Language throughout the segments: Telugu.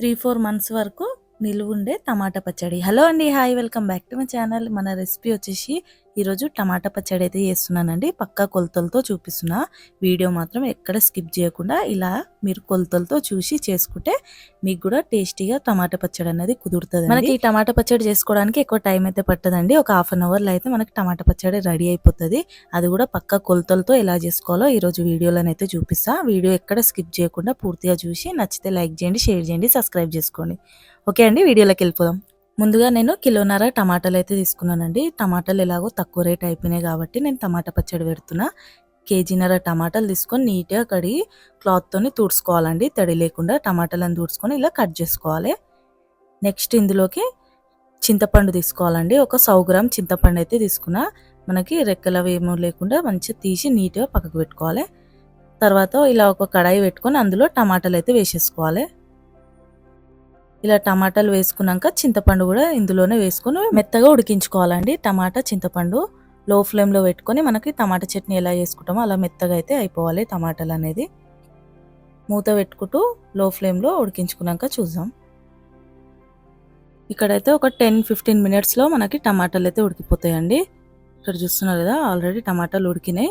త్రీ ఫోర్ మంత్స్ వరకు నిలువుండే టమాటా పచ్చడి. హలో అండి hi welcome back to my channel. మన రెసిపీ వచ్చేసి ఈరోజు టమాటా పచ్చడి అయితే చేస్తున్నానండి. పక్కా కొలతలతో చూపిస్తున్నా. వీడియో మాత్రం ఎక్కడ స్కిప్ చేయకుండా ఇలా మీరు కొలతలతో చూసి చేసుకుంటే మీకు కూడా టేస్టీగా టమాటా పచ్చడి అనేది కుదురుతుంది మనకి ఈ టమాటా పచ్చడి చేసుకోవడానికి ఎక్కువ టైం అయితే పట్టదండి. ఒక హాఫ్ అన్ అవర్లో అయితే మనకి టమాటా పచ్చడి రెడీ అయిపోతుంది. అది కూడా పక్కా కొలతలతో ఎలా చేసుకోవాలో ఈరోజు వీడియోలను అయితే చూపిస్తా. వీడియో ఎక్కడ స్కిప్ చేయకుండా పూర్తిగా చూసి నచ్చితే లైక్ చేయండి షేర్ చేయండి సబ్స్క్రైబ్ చేసుకోండి. ఓకే అండి వీడియోలోకి వెళ్ళిపోదాం. ముందుగా నేను కిలోన్నర టమాటాలు అయితే తీసుకున్నానండి. టమాటాలు ఎలాగో తక్కువ రేట్ అయిపోయినాయి కాబట్టి నేను టమాటా పచ్చడి పెడుతున్నా. కేజీన్నర టమాటాలు తీసుకొని నీట్గా కడిగి క్లాత్తోని తుడుచుకోవాలండి. తడి లేకుండా టమాటాలను తుడుచుకొని ఇలా కట్ చేసుకోవాలి. నెక్స్ట్ ఇందులోకి చింతపండు తీసుకోవాలండి. ఒక సౌ గ్రామ్ చింతపండు అయితే తీసుకున్నా. మనకి రెక్కలవి ఏమో లేకుండా మంచిగా తీసి నీట్గా పక్కకు పెట్టుకోవాలి. తర్వాత ఇలా ఒక కడాయి పెట్టుకొని అందులో టమాటాలు అయితే వేసేసుకోవాలి. ఇలా టమాటాలు వేసుకున్నాక చింతపండు కూడా ఇందులోనే వేసుకొని మెత్తగా ఉడికించుకోవాలండి. టమాటా చింతపండు లో ఫ్లేమ్లో పెట్టుకొని మనకి టమాటా చట్నీ ఎలా చేసుకుంటామో అలా మెత్తగా అయితే అయిపోవాలి టమాటాలు అనేది. మూత పెట్టుకుంటూ లో ఫ్లేమ్లో ఉడికించుకున్నాక చూద్దాం. ఇక్కడైతే ఒక టెన్ ఫిఫ్టీన్ మినిట్స్లో మనకి టమాటాలు అయితే ఉడికిపోతాయండి. ఇక్కడ చూస్తున్నారు కదా ఆల్రెడీ టమాటాలు ఉడికినాయి.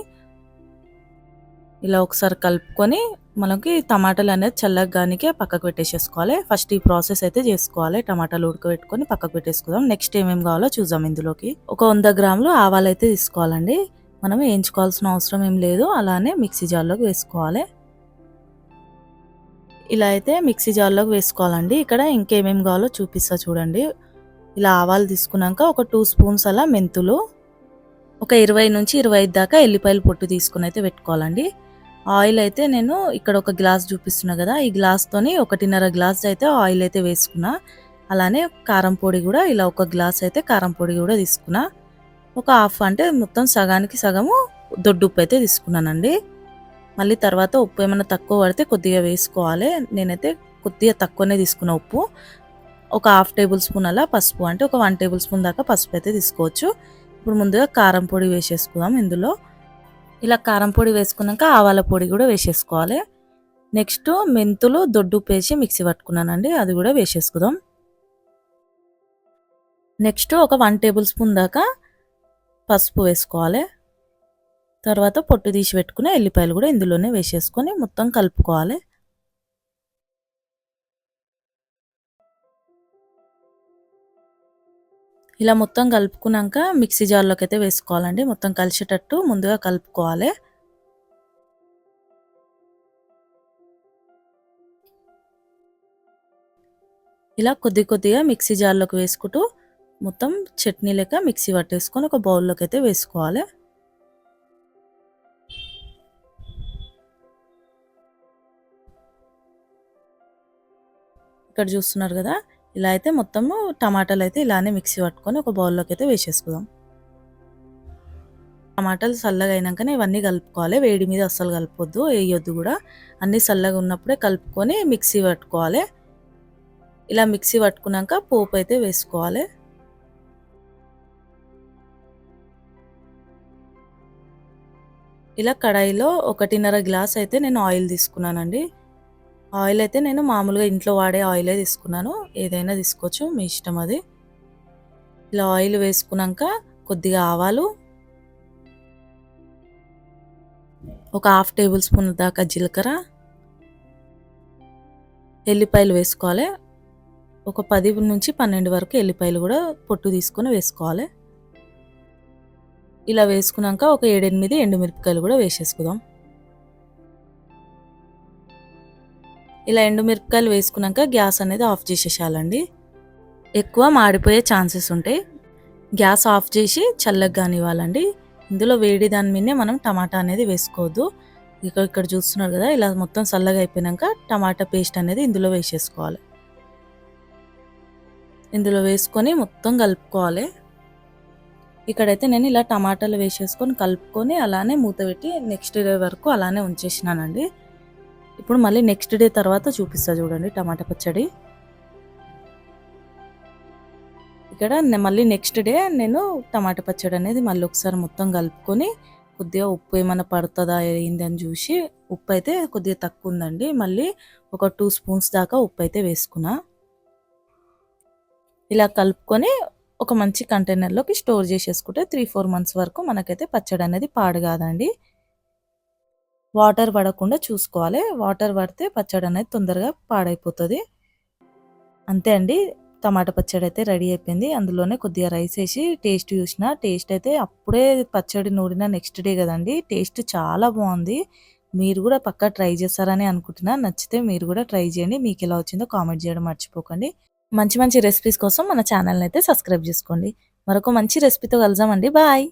ఇలా ఒకసారి కలుపుకొని మనకి టమాటాలు అనేది చల్లగానికే పక్కకు పెట్టేసేసుకోవాలి. ఫస్ట్ ఈ ప్రాసెస్ అయితే చేసుకోవాలి. టమాటాలు ఉడకబెట్టుకొని పక్కకు పెట్టేసుకుందాం. నెక్స్ట్ ఏమేమి కావాలో చూద్దాం ఇందులోకి. ఒక వంద గ్రాములు ఆవాలు అయితే తీసుకోవాలండి. మనం వేయించుకోవాల్సిన అవసరం ఏం లేదు. అలానే మిక్సీ జార్లోకి వేసుకోవాలి. ఇలా అయితే మిక్సీ జార్లోకి వేసుకోవాలండి. ఇక్కడ ఇంకేమేమి కావాలో చూపిస్తా చూడండి. ఇలా ఆవాలు తీసుకున్నాక ఒక టూ స్పూన్స్ అలా మెంతులు ఒక ఇరవై నుంచి ఇరవై ఐదు దాకా ఎల్లిపాయలు పొట్టు తీసుకుని అయితే పెట్టుకోవాలండి. ఆయిల్ అయితే నేను ఇక్కడ ఒక గ్లాస్ చూపిస్తున్నా కదా ఈ గ్లాస్తోని ఒకటిన్నర గ్లాస్ అయితే ఆయిల్ అయితే వేసుకున్నా. అలానే కారం పొడి కూడా ఇలా ఒక గ్లాస్ అయితే కారం పొడి కూడా తీసుకున్నా. ఒక హాఫ్ అంటే మొత్తం సగానికి సగము దొడ్డు ఉప్పు అయితే తీసుకున్నానండి. మళ్ళీ తర్వాత ఉప్పు ఏమైనా తక్కువ పడితే కొద్దిగా వేసుకోవాలి. నేనైతే కొద్దిగా తక్కువనే తీసుకున్న ఉప్పు. ఒక హాఫ్ టేబుల్ స్పూన్ అలా పసుపు అంటే ఒక వన్ టేబుల్ స్పూన్ దాకా పసుపు అయితే తీసుకోవచ్చు. ఇప్పుడు ముందుగా కారం పొడి వేసేసుకుందాం ఇందులో. ఇలా కారం పొడి వేసుకున్నాక ఆవాల పొడి కూడా వేసేసుకోవాలి. నెక్స్ట్ మెంతులు దొడ్డు పేసి మిక్సీ పట్టుకున్నానండి అది కూడా వేసేసుకుందాం. నెక్స్ట్ ఒక వన్ టేబుల్ స్పూన్ దాకా పసుపు వేసుకోవాలి. తర్వాత పొట్టు తీసి పెట్టుకుని ఎల్లిపాయలు కూడా ఇందులోనే వేసేసుకొని మొత్తం కలుపుకోవాలి. ఇలా మొత్తం కలుపుకున్నాక మిక్సీ జార్లోకి అయితే వేసుకోవాలండి. మొత్తం కలిసేటట్టు ముందుగా కలుపుకోవాలి. ఇలా కొద్ది కొద్దిగా మిక్సీ జార్లోకి వేసుకుంటూ మొత్తం చట్నీ లెక్క మిక్సీ పట్టేసుకొని ఒక బౌల్లోకి అయితే వేసుకోవాలి. ఇక్కడ చూస్తున్నారు కదా ఇలా అయితే మొత్తము టమాటాలు అయితే ఇలానే మిక్సీ పట్టుకొని ఒక బౌల్లోకి అయితే వేసేసుకుందాం. టమాటాలు చల్లగా అయినాకనే ఇవన్నీ కలుపుకోవాలి. వేడి మీద అస్సలు కలపొద్దు వేయొద్దు కూడా. అన్నీ చల్లగా ఉన్నప్పుడే కలుపుకొని మిక్సీ పట్టుకోవాలి. ఇలా మిక్సీ పట్టుకున్నాక పోపు అయితే వేసుకోవాలి. ఇలా కడాయిలో ఒకటిన్నర గ్లాస్ అయితే నేను ఆయిల్ తీసుకున్నానండి. ఆయిల్ అయితే నేను మామూలుగా ఇంట్లో వాడే ఆయిలే తీసుకున్నాను. ఏదైనా తీసుకోవచ్చు మీ ఇష్టం అది. ఇలా ఆయిల్ వేసుకున్నాక కొద్దిగా ఆవాలు. ఒక హాఫ్ టేబుల్ స్పూన్ దాకా జీలకర్ర. ఎల్లిపాయలు వేసుకోవాలి. ఒక పది నుంచి పన్నెండు వరకు ఎల్లిపాయలు కూడా పొట్టు తీసుకొని వేసుకోవాలి. ఇలా వేసుకున్నాక ఒక ఏడెనిమిది ఎండుమిరపకాయలు కూడా వేసేసుకుందాం. ఇలా ఎండుమిరపకాయలు వేసుకున్నాక గ్యాస్ అనేది ఆఫ్ చేసేసాలండి ఎక్కువ మాడిపోయే ఛాన్సెస్ ఉంటాయి. గ్యాస్ ఆఫ్ చేసి చల్లగా కానివ్వాలండి. ఇందులో వేడి దాని మీదనే మనం టమాటా అనేది వేసుకోవద్దు. ఇక్కడ ఇక్కడ చూస్తున్నారు కదా ఇలా మొత్తం చల్లగా అయిపోయాక టమాటా పేస్ట్ అనేది ఇందులో వేసేసుకోవాలి. ఇందులో వేసుకొని మొత్తం కలుపుకోవాలి. ఇక్కడైతే నేను ఇలా టమాటాలు వేసేసుకొని కలుపుకొని అలానే మూత పెట్టి నెక్స్ట్ డే వరకు అలానే ఉంచేసినానండి. ఇప్పుడు మళ్ళీ నెక్స్ట్ డే తర్వాత చూపిస్తా చూడండి టమాటా పచ్చడి. ఇక్కడ మళ్ళీ నెక్స్ట్ డే నేను టమాటా పచ్చడి అనేది మళ్ళీ ఒకసారి మొత్తం కలుపుకొని కొద్దిగా ఉప్పు ఏమైనా పడుతుందా ఏందని చూసి ఉప్పు అయితే కొద్దిగా తక్కువ ఉందండి. మళ్ళీ ఒక టూ స్పూన్స్ దాకా ఉప్పు అయితే వేసుకున్నా. ఇలా కలుపుకొని ఒక మంచి కంటైనర్లోకి స్టోర్ చేసేసుకుంటే త్రీ ఫోర్ మంత్స్ వరకు మనకైతే పచ్చడి అనేది పాడు కాదండి. వాటర్ పడకుండా చూసుకోవాలి. వాటర్ పడితే పచ్చడి అనేది తొందరగా పాడైపోతుంది. అంతే అండి. టమాటా పచ్చడి అయితే రెడీ అయిపోయింది. అందులోనే కొద్దిగా రైస్ వేసి టేస్ట్ చూసిన. టేస్ట్ అయితే అప్పుడే పచ్చడి నూరిన నెక్స్ట్ డే కదండి. టేస్ట్ చాలా బాగుంది. మీరు కూడా పక్కా ట్రై చేస్తారని అనుకుంటున్నా. నచ్చితే మీరు కూడా ట్రై చేయండి. మీకు ఎలా వచ్చిందో కామెంట్ చేయడం మర్చిపోకండి. మంచి మంచి రెసిపీస్ కోసం మన ఛానల్ని అయితే సబ్స్క్రైబ్ చేసుకోండి. మరొక మంచి రెసిపీతో కలుద్దామండి. బాయ్.